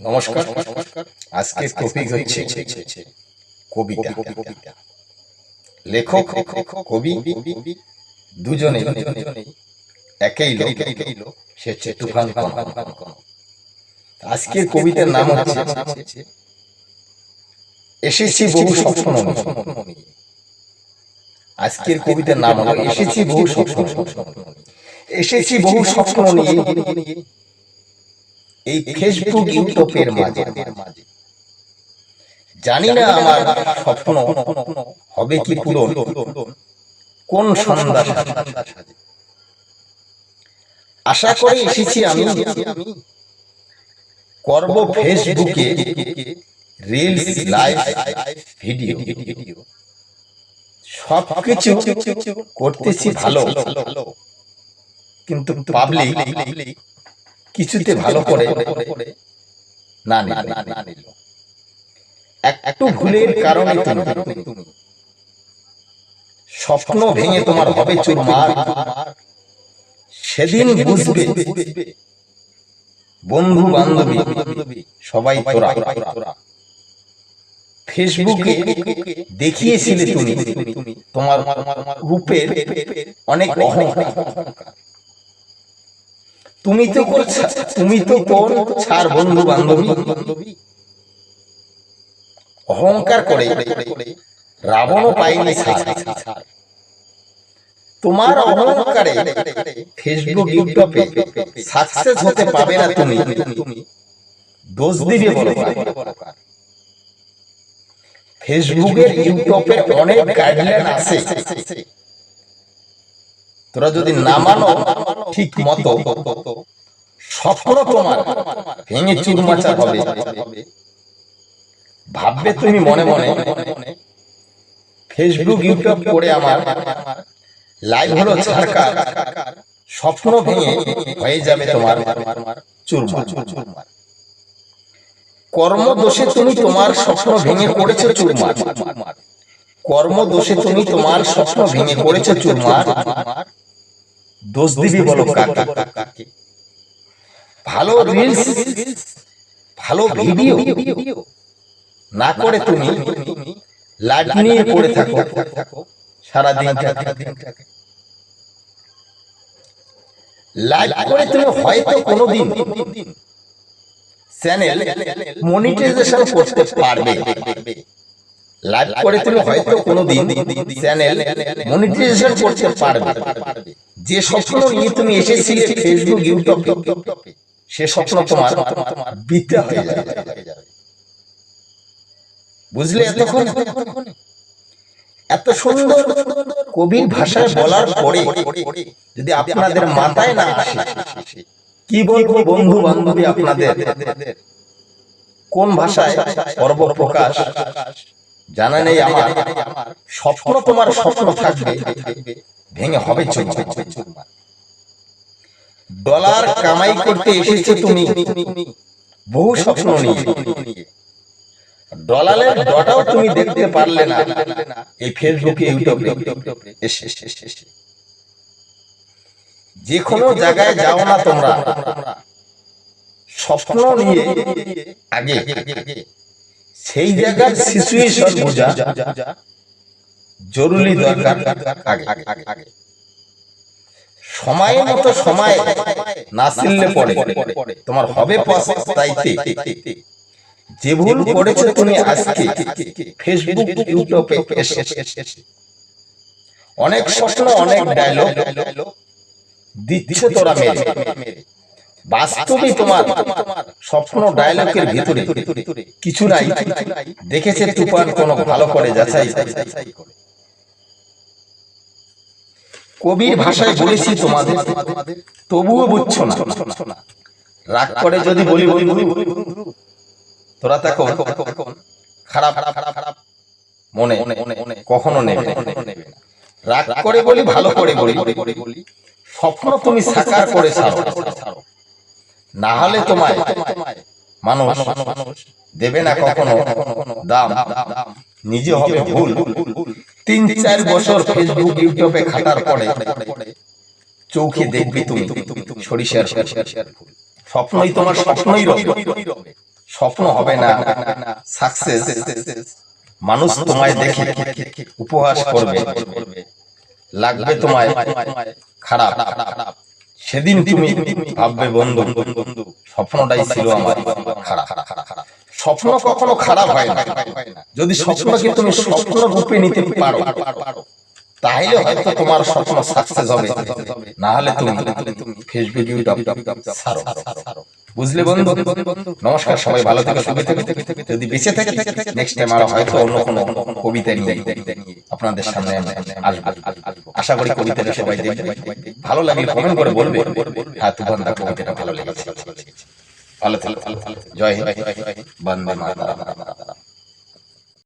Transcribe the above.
নমস্কার। আজকে টপিক হচ্ছে কবিতা। লেখক কবি দুজনে একই লোক। সে হচ্ছে তুফান আজকের কবিতার নাম হচ্ছে এসেছি বহু স্বপ্ন আজকের কবিতার নাম হলো এসেছি বহু স্বপ্ন এসেছি বহু স্বপ্ন নিয়ে এই ফেসবুক ইউটিউবের মাঝে। জানি না আমার স্বপ্ন হবে কি পূরণ। কোন সন্ধ্যা সাজে। আশা করে এসেছি আমি। করব ফেসবুকে রিলস লাইভ ভিডিও সবকিছু করতেছি ভালো। কিন্তু পাবলিক কিছুতে ভালো করে না না নিল। একটু ভুলের কারণে তুমি স্বপ্ন ভেঙে তোমার হবে চুরমার। সেদিন বুঝবে। বন্ধু বান্ধবী সবাই তোরা। ফেসবুকে দেখিয়েছিলে তুমি তোমার রূপের অনেক অহংকার। তুমি তো তুমি তো কোন ছাড় বন্ধু বান্ধবী? অহংকার করে রাবণও পাইনি তোমার অহংকারে ফেসবুক ইউটিউবে সাকসেস হতে পাবে না তুমি। দোষ দিবে বলো কার? ফেসবুকের ইউটিউবে অনেক গাইডলাইন আছে। তোরা যদি না মানো ঠিক মতো তোমার ভেঙে চুরমাচা হবে। ভাববে তুমি মনে মনে, ফেসবুক, ইউটিউব করে আমার লাইভ হলো স্বপ্ন ভেঙে হয়ে যাবে তোমার কর্মদোষে তুমি তোমার স্বপ্ন ভেঙে করেছ চুরমার। কর্মদোষে তুমি তোমার স্বপ্ন ভেঙে করেছ চুরমার। দোষ দিবি বলো কাকে ভালো রিলস ভালো ভিডিও না করে তুমি লাইভ নিয়ে পড়ে থাকো। সারাদিন লাইভ করে তুমি হয়তো কোনোদিন চ্যানেল মনিটাইজেশন করতে পারবে। লাইভ করে তুমি হয়তো কোনোদিন চ্যানেল মনিটাইজেশন করতে পারবে। যে স্বপ্ন নিয়ে তুমি এসেছিলে ফেসবুক ইউটিউবে সে স্বপ্ন তোমার বৃদ্ধা হয়ে যাবে বুঝলে এতক্ষণ? এত সুন্দর কবির ভাষায় বলার পরে যদি আপনাদের মাথায় না আসে কি বলব বন্ধু বান্ধবী আপনাদের? কোন ভাষায় পর্ব প্রকাশ? জানা নেই আমার। স্বপ্ন তোমার স্বপ্ন থাকবে। ভেঙে হবে ডলার কামাই করতে এসেছ তুমি। বহু স্বপ্ন নিয়ে। ডলারের ডটাও তুমি দেখতে পারলে না। এই ফেসবুকে ইউটিউবে যে কোনো জায়গায় যাও না তোমরা। স্বপ্ন নিয়ে। আগে। সেই জায়গার সিচুয়েশন বোঝা। জরুরি দরকার সময় মতো সময় না চিনলে পরে। তোমার হবে পস্তাইতে যে ভুল করেছে তুমি আজকে ফেসবুক ইউটিউবে অনেক স্বপ্ন, অনেক ডায়লগ দিচ্ছে তোরা মেরে। বাস্তবে তোমার স্বপ্ন ডায়লগের ভিতরে কিছু নাই। দেখেছে তুফান কোন ভালো করে, যাচাই কবির ভাষায় বলেছি তোমাদের তবুও বুঝছ না। রাগ করে যদি বলি বন্ধু তোরা দেখো খারাপ খারাপ খারাপ মনে কখনো নেবে রাগ করে বলি ভালো করে বলি বলি। স্বপ্ন তুমি সাকার করে ছাড়ো। না হলে তোমায় মানুষ দেবে না কখনো দাম। নিজে হবে ভুল। তিন চার বছর ফেসবুক ইউটিউবে খাটার পরে চৌখে দেখবি তুমি সরিষার স্বপ্নই তোমার স্বপ্নই রবে। স্বপ্ন হবে না। সাকসেস মানুষ তোমায় দেখে উপহাস করবে। লাগবে তোমায় খারাপ। সেদিন তুমি ভাববে বন্ধু। বন্ধু। স্বপ্নটাই ছিল আমার খারাপ খারাপ। খারাপ। স্বপ্ন কখনো খারাপ হয় না। যদি স্বপ্নকে তুমি স্বপ্ন রূপে নিতে পারো। তাহলে হয়তো তোমার স্বপ্ন সাকসেস হবে। না হলে তুমি ফেসবুক ইউটিউব ছাড়ো বুঝলে বন্ধু? নমস্কার সবাই ভালো থেকে সুখে থেকে। যদি বেঁচে থেকে নেক্সট টাইম আরও হয়তো অন্য কোনো কবিতা নিয়ে আপনাদের সামনে আসব। আশা করি কবিতাটা সবাই দেখবে। ভালো লাগলে কমেন্ট করে বলবে। হ্যাঁ তুফান দা কবিতাটা ভালো লেগেছে। ভালো থেকে। জয় হিন্দ। বন্দে মাতরম।